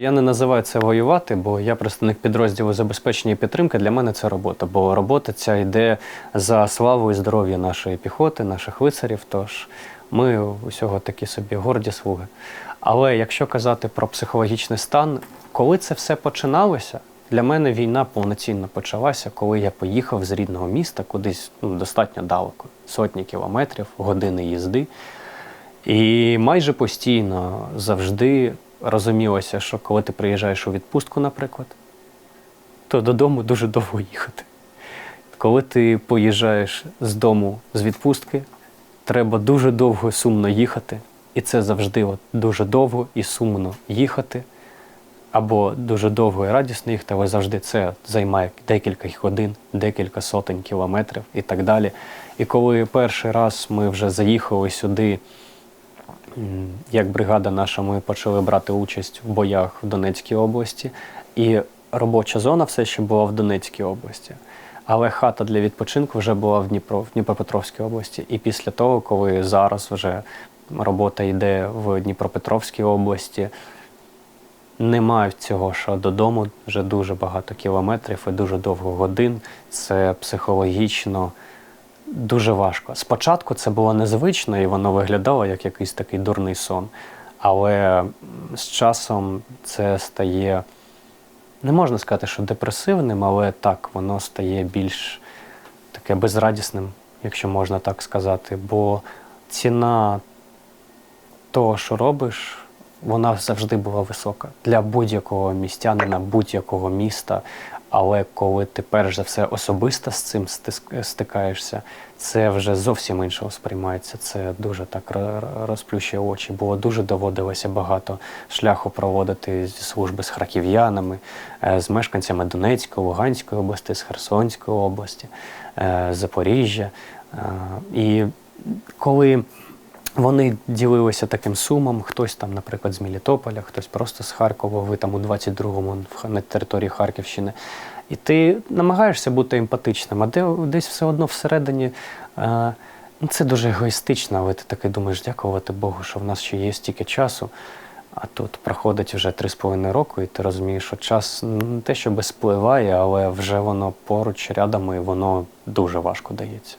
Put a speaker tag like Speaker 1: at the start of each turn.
Speaker 1: Я не називаю це воювати, бо я представник підрозділу забезпечення і підтримки. Для мене це робота. Бо робота ця йде за славу і здоров'я нашої піхоти, наших лицарів. Тож ми усього такі собі горді слуги. Але якщо казати про психологічний стан, коли це все починалося, для мене війна повноцінно почалася, коли я поїхав з рідного міста кудись ну, достатньо далеко, сотні кілометрів, години їзди. І майже постійно завжди розумілося, що коли ти приїжджаєш у відпустку, наприклад, то додому дуже довго їхати. Коли ти поїжджаєш з дому з відпустки, треба дуже довго і сумно їхати. І це завжди от дуже довго і сумно їхати. Або дуже довго і радісно їхати, але завжди це займає декілька годин, декілька сотень кілометрів і так далі. І коли перший раз ми вже заїхали сюди, як бригада наша, ми почали брати участь в боях в Донецькій області, і робоча зона все ще була в Донецькій області. Але хата для відпочинку вже була в Дніпро, в Дніпропетровській області. І після того, коли зараз вже робота йде в Дніпропетровській області, немає цього, що додому вже дуже багато кілометрів і дуже довго годин. Це психологічно дуже важко. Спочатку це було незвично і воно виглядало як якийсь такий дурний сон. Але з часом це стає, не можна сказати, що депресивним, але так, воно стає більш таке безрадісним, якщо можна так сказати. Бо ціна того, що робиш, вона завжди була висока для будь-якого містянина, будь-якого міста. Але коли ти перш за все особисто з цим стикаєшся, це вже зовсім інше сприймається. Це дуже так ро- ро- розплющує очі. Було дуже доводилося багато шляху проводити зі служби з харків'янами, е, з мешканцями Донецької, Луганської області, з Херсонської області, е, Запоріжжя. Е, І коли вони ділилися таким сумом, хтось там, наприклад, з Мелітополя, хтось просто з Харкова, ви там у 22-му на території Харківщини. І ти намагаєшся бути емпатичним, а де, десь все одно всередині е, ну, це дуже егоїстично, але ти таки думаєш, дякувати Богу, що в нас ще є стільки часу. А тут проходить вже 3,5 року, і ти розумієш, що час не те, що спливає, але вже воно поруч рядом, і воно дуже важко дається.